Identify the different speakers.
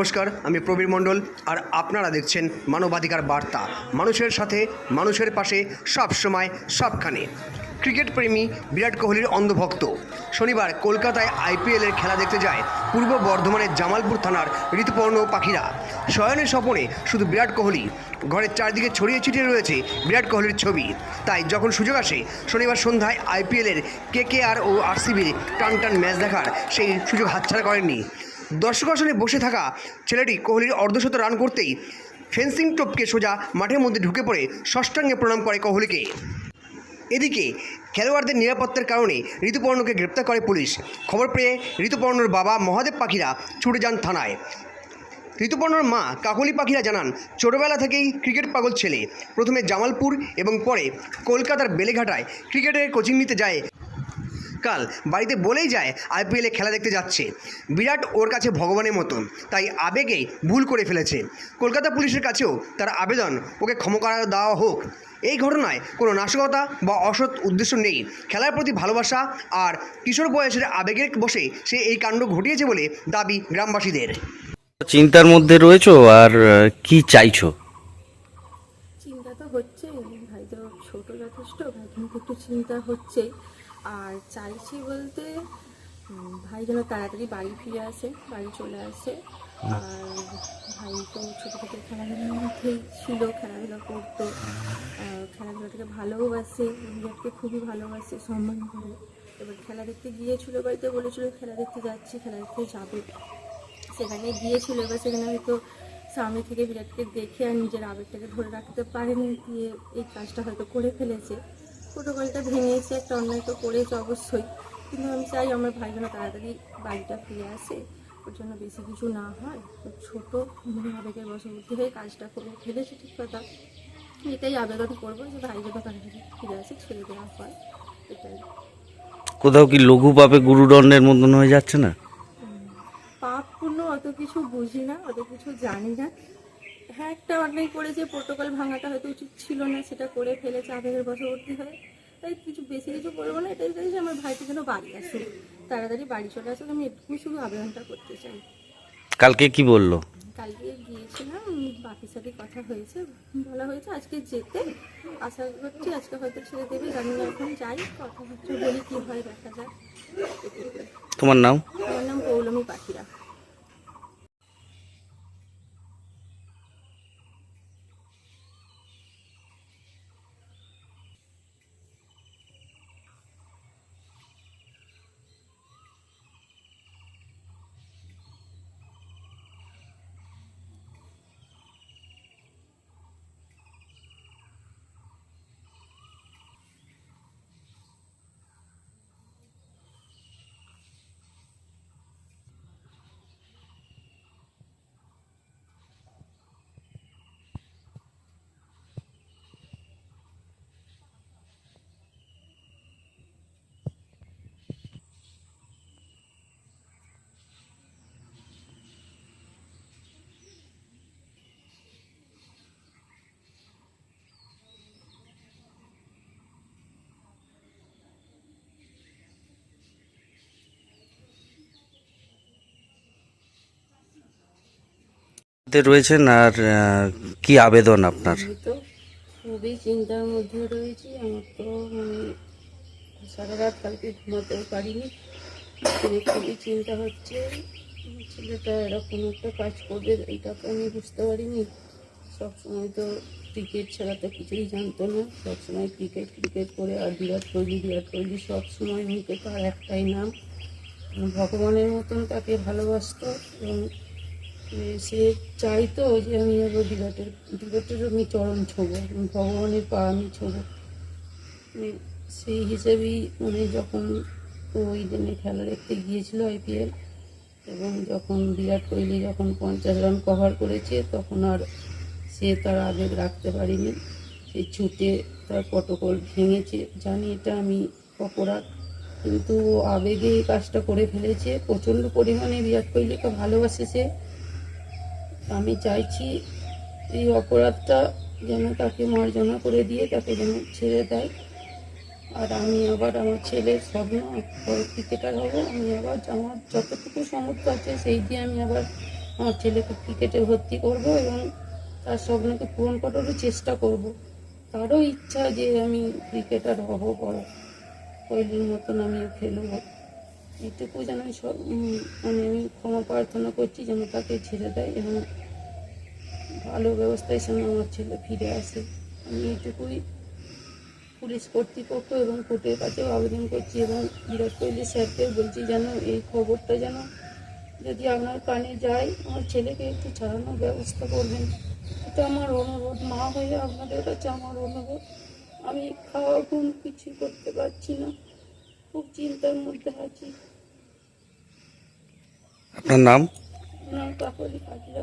Speaker 1: নমস্কার, আমি প্রবীর মণ্ডল, আর আপনারা দেখছেন মানবাধিকার বার্তা, মানুষের সাথে, মানুষের পাশে, সব সময়, সবখানে। ক্রিকেট প্রেমী বিরাট কোহলির অন্ধভক্ত। শনিবার কলকাতায় আইপিএলের খেলা দেখতে যায় পূর্ব বর্ধমানের জামালপুর থানার ঋতুপর্ণ পাখিরা। শয়নের স্বপনে শুধু বিরাট কোহলি ঘরের চারদিকে ছড়িয়ে ছিটিয়ে রয়েছে বিরাট কোহলির ছবি। তাই যখন সুযোগ আসে, শনিবার সন্ধ্যায় আইপিএলের কে কে আর ও আরসিবির টান টান ম্যাচ দেখার সেই সুযোগ হাতছাড়া করেননি। দর্শক আসনে বসে থাকা ছেলেটি কোহলির অর্ধশত রান করতেই ফেন্সিং টপকে সোজা মাঠের মধ্যে ঢুকে পড়ে, ষষ্ঠাঙ্গে প্রণাম করে কোহলিকে। এদিকে খেলোয়াড়দের নিরাপত্তার কারণে ঋতুপর্ণকে গ্রেপ্তার করে পুলিশ। খবর পেয়ে ঋতুপর্ণর বাবা মহাদেব পাখিরা ছুটে যান থানায়। ঋতুপর্ণর মা কাকলি পাখিরা জানান, ছোটবেলা থেকেই ক্রিকেট পাগল ছেলে। প্রথমে জামালপুর এবং পরে কলকাতার বেলেঘাটায় ক্রিকেটের কোচিং নিতে যায় কাল বাড়িতে বলেই যায় আইপিএলে খেলা দেখতে যাচ্ছে। বিরাট ওর কাছে ভগবানের মতো, তাই আবেগে ভুল করে ফেলেছে। কলকাতা পুলিশের কাছেও তার আবেদন, ওকে ক্ষমা দেওয়া হোক। এই ঘটনায় কোনো নাশকতা বা অসৎ উদ্দেশ্য নেই। খেলার প্রতি ভালোবাসা আর কিশোর বয়সের আবেগের বসে সে এই কাণ্ড ঘটিয়েছে বলে দাবি গ্রামবাসীদের।
Speaker 2: চিন্তার মধ্যে রয়েছো আর কি চাইছো
Speaker 3: চিন্তা তো হচ্ছে ভাই তো ছোট যথেষ্ট ভাই কিন্তু একটু চিন্তা হচ্ছে। আর চাইছি বলতে ভাই যেন তাড়াতাড়ি বাড়ি ফিরে আসে বাড়ি চলে আসে। আর ভাই তো ছোটো থেকে খেলাধুলার মধ্যেই ছিল খেলাধুলা করতো। খেলাধুলাটাকে ভালোবাসে বিরাটকে খুবই ভালোবাসে সম্মান করে। এবার খেলা দেখতে গিয়েছিল বাড়িতে বলেছিল খেলা দেখতে যাচ্ছি খেলা দেখতে যাবে। সেখানে গিয়েছিল এবার সেখানে হয়তো সামনে থেকে বিরাটকে দেখে আর নিজের আবেগটাকে ধরে রাখতে পারেনি, দিয়ে এই কাজটা হয়তো করে ফেলেছে। প্রোটোকলটা ভেঙেছে, একটা অন্যায় তো করেছে অবশ্যই। কিন্তু আমি চাই আমার ভাই যেন তাড়াতাড়ি বাড়িটা ফিরে আসে। ওর জন্য বেশি কিছু না হয়, তো ছোটো মনে আবেগের বশবর্তী হয়ে কাজটা করে ফেলেছে ঠিক কথা। এটাই আবেদন করব যে ভাই যেন তাড়াতাড়ি ফিরে আসে ছেড়ে দেওয়া হয়, এটাই।
Speaker 2: কোথাও কি লঘু পাপে গুরুদণ্ডের মতন হয়ে যাচ্ছে না?
Speaker 3: কিছু বুঝি না অত কিছু জানি না। হ্যাঁ একটা অন্যায় করেছে প্রোটোকল ভাঙাটা হয়তো উচিত ছিল না সেটা করে ফেলেছে আবেগের বশবর্তী হয়ে। তাই কিছু বেশি কিছু করব না এটাই চাই যে আমার ভাইটি যেন বাড়ি আসুক তাড়াতাড়ি বাড়ি চলে আসুক আমি এটুকু শুধু আবেদনটা করতে চাই।
Speaker 2: কালকে কি বলল?
Speaker 3: কালকে গিয়েছিলাম বাকির সাথে কথা হয়েছে বলা হয়েছে আজকে যেতে। আশা করছি আজকে হয়তো ছেড়ে দেবে জানি না এখন যাই কথা হচ্ছে বলি কী হয় দেখা যাক। এটুকুই।
Speaker 2: তোমার নাম
Speaker 3: পৌলমী পাখিরা
Speaker 2: তে রয়েছেন আর কি আবেদন আপনার?
Speaker 4: খুবই চিন্তার মধ্যে রয়েছি। আমার তো মানে সারা রাত কালকে ঘুমাতেও পারিনি। মানে খুবই চিন্তা হচ্ছে। ছেলেটা এরকম একটা কাজ করবে, এটা তো আমি বুঝতে পারিনি। সবসময় তো ক্রিকেট ছাড়া তো কিছুই জানতো না। সবসময় ক্রিকেট ক্রিকেট করে আর বিরাট কোহলি বিরাট কোহলি সবসময় মুখে তার একটাই নাম। ভগবানের মতন তাকে ভালোবাসতো। এবং সে চাইতো যে আমি আবার বিরাটের বিরাটের আমি চরণ ছোবো ভগবানের পা আমি ছোবো। মানে সেই হিসেবেই মানে যখন ওই দিনে খেলা দেখতে গিয়েছিল আইপিএল এবং যখন বিরাট কোহলি যখন পঞ্চাশ রান কভার করেছে, তখন আর সে তার আবেগ রাখতে পারেনি। সে ছুটে তার প্রটোকল ভেঙেছে। জানি এটা আমি অপরাধ, কিন্তু আবেগে এই কাজটা করে ফেলেছে। প্রচণ্ড পরিমাণে বিরাট কোহলিকে ভালোবাসে সে আমি চাইছি এই অপরাধটা যেন তাকে মার্জনা করে দিয়ে তাকে যেন ছেড়ে দেয়। আর আমি আবার আমার ছেলের স্বপ্ন ক্রিকেটার হব। আমি আবার আমার যতটুকু সামর্থ্য আছে সেই দিয়ে আমি আবার আমার ছেলেকে ক্রিকেটে ভর্তি করব এবং তার স্বপ্নকে পূরণ করারও চেষ্টা করব। তারও ইচ্ছা যে আমি ক্রিকেটার হব বড় কোহলির মতন আমিও খেলব। এটুকু যেন আমি সব মানে আমি ক্ষমা প্রার্থনা করছি যেন তাকে ছেড়ে দেয় এবং ভালো ব্যবস্থায় যেন আমার ছেলে ফিরে আসে। আমি এটুকুই পুলিশ কর্তৃপক্ষ এবং কোর্টের কাছেও আবেদন করছি এবং বিরাট কোহলি স্যারকে বলছি যেন এই খবরটা যেন যদি আপনার কানে যায়, আমার ছেলেকে একটু ছাড়ানোর ব্যবস্থা করবেন। এটা আমার অনুরোধ। মা হয়ে আপনাদের কাছে আমার অনুরোধ। আমি খাওয়া ঘুম কিছুই করতে পারছি না। খুব চিন্তার মধ্যে আছি।
Speaker 2: আপনার নাম?
Speaker 4: কাজরা